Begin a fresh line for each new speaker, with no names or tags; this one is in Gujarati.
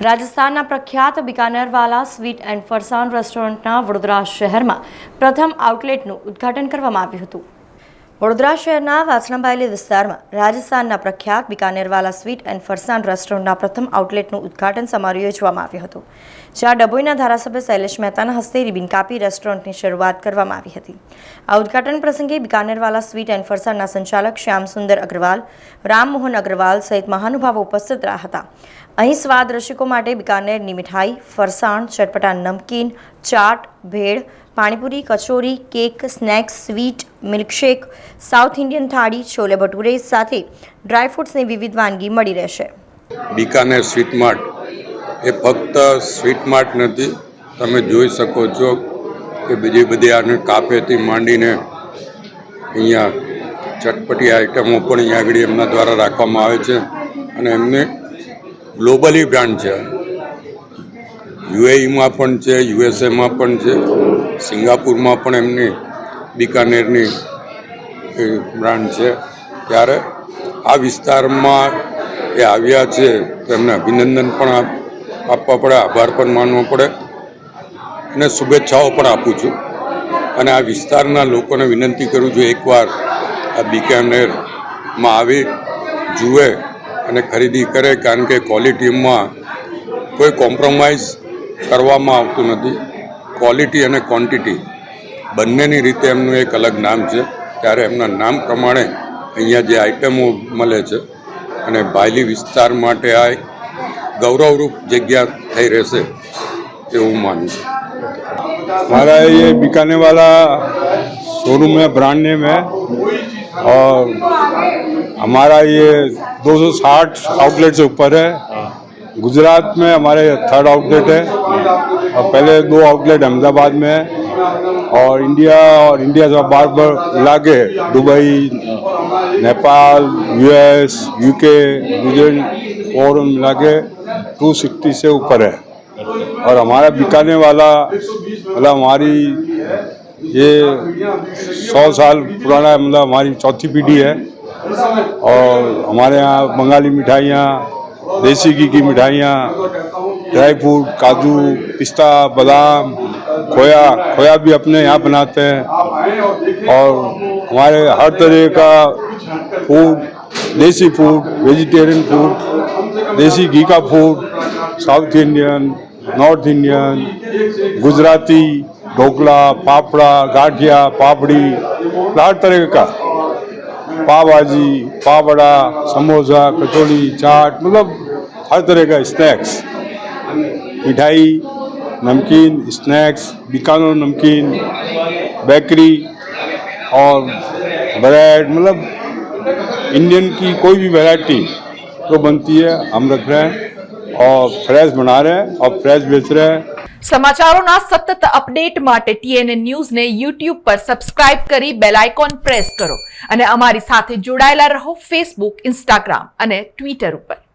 રાજસ્થાનના પ્રખ્યાત બિકાનેરવાલા સ્વીટ એન્ડ ફરસાન રેસ્ટોરન્ટના વડોદરા શહેરમાં પ્રથમ આઉટલેટનું ઉદ્ઘાટન કરવામાં આવ્યું હતું. વડોદરા શહેરના વાસણાબાયલી વિસ્તારમાં રાજસ્થાનના પ્રખ્યાત બિકાનેરવાલા સ્વીટ એન્ડ ફરસાણ રેસ્ટોરન્ટના પ્રથમ આઉટલેટનું ઉદ્ઘાટન સમારોહ યોજવામાં આવ્યો હતો, જ્યાં ડભોઈના ધારાસભ્ય શૈલેષ મહેતાના હસ્તે રિબિન કાપી રેસ્ટોરન્ટની શરૂઆત કરવામાં આવી હતી. આ ઉદ્ઘાટન પ્રસંગે બિકાનેરવાલા સ્વીટ એન્ડ ફરસાણના સંચાલક શ્યામ સુંદર અગ્રવાલ, રામમોહન અગ્રવાલ સહિત મહાનુભાવો ઉપસ્થિત રહ્યા હતા. અહીં સ્વાદ રસિકો માટે બિકાનેરની મીઠાઈ, ફરસાણ, ચટપટા નમકીન, chaat, bhel panipuri, kachori, cake, snacks, sweet, milkshake, south Indian thali, chole bhature સાથે ડ્રાયફ્રૂટ્સની વિવિધ વાનગી મળી રહેશે.
Bikaner sweet Mart. એ ફક્ત સ્વીટ માર્ટ નથી, તમે જોઈ શકો છો કે બીજી બધી આને કાફેથી માંડીને અહીંયા ચટપટી આઇટમો પણ અહીંયા આગળ એમના દ્વારા રાખવામાં આવે છે અને એમને ગ્લોબલી બ્રાન્ડ છે. યુએઈમાં પણ છે, યુએસએમાં પણ છે. સિંગાપુરમાં પણ એમની બિકાનેરની બ્રાન્ડ છે. ત્યારે આ વિસ્તારમાં એ આવ્યા છે તેમને અભિનંદન પણ આપવા પડે, આભાર પણ માનવો પડે. અને શુભેચ્છાઓ પણ આપું છું. અને આ વિસ્તારના લોકોને વિનંતી કરું છું, એકવાર આ બિકાનેરમાં આવી, જુએ અને ખરીદી કરે, કારણ કે ક્વોલિટીમાં કોઈ કોમ્પ્રોમાઇઝ કરવામાં આવતું નથી. ક્વોલિટી અને ક્વોન્ટિટી બંનેની રીતે એમનું એક અલગ નામ છે ત્યારે એમના નામ પ્રમાણે અહીંયા જે આઇટમો મળે છે અને બાયલી વિસ્તાર માટે આ એક ગૌરવરૂપ જગ્યા થઈ રહેશે એવું માનું છું
हमारा ये बिकाने वाला शोरूम है ब्रांड नेम है और हमारा ये 260 आउटलेट से ऊपर है गुजरात में हमारे थर्ड आउटलेट है। और पहले दो आउटलेट अहमदाबाद में है। और इंडिया और इंडिया से बार बार मिला के Dubai, Nepal US UK New Zealand और मिला के टू सिक्सटी से ऊपर है। और हमारा बिकाने वाला मतलब हमारी ये सौ साल पुराना मतलब हमारी चौथी पीढ़ी है। और हमारे यहाँ बंगाली मिठाइयाँ देसी घी की मिठाइयाँ, ड्राई फ्रूट, काजू, पिस्ता, बादाम, खोया खोया भी अपने यहाँ बनाते हैं। और हमारे हर तरह का फ़ूड देसी फ़ूड वेजिटेरियन फ़ूड देसी घी का food south Indian north Indian Gujarati, dhokla, पापड़ा, gathiya, पापड़ी, हर तरह का। पाव भाजी, पाव बड़ा समोसा, कचौड़ी, चाट मतलब हर तरह का स्नैक्स मिठाई नमकीन स्नैक्स बीकानो नमकीन बेकरी और ब्रेड मतलब इंडियन की कोई भी वैरायटी जो बनती है हम रख रहे हैं और फ्रेश बना रहे हैं और फ्रेश बेच रहे हैं
સમાચારોના સતત અપડેટ માટે ટીએનએ ન્યૂઝને યુટ્યુબ પર સબસ્ક્રાઇબ કરી બેલ આઇકોન પ્રેસ કરો અને અમારી સાથે જોડાયેલા રહો ફેસબુક ઇન્સ્ટાગ્રામ અને ટ્વિટર ઉપર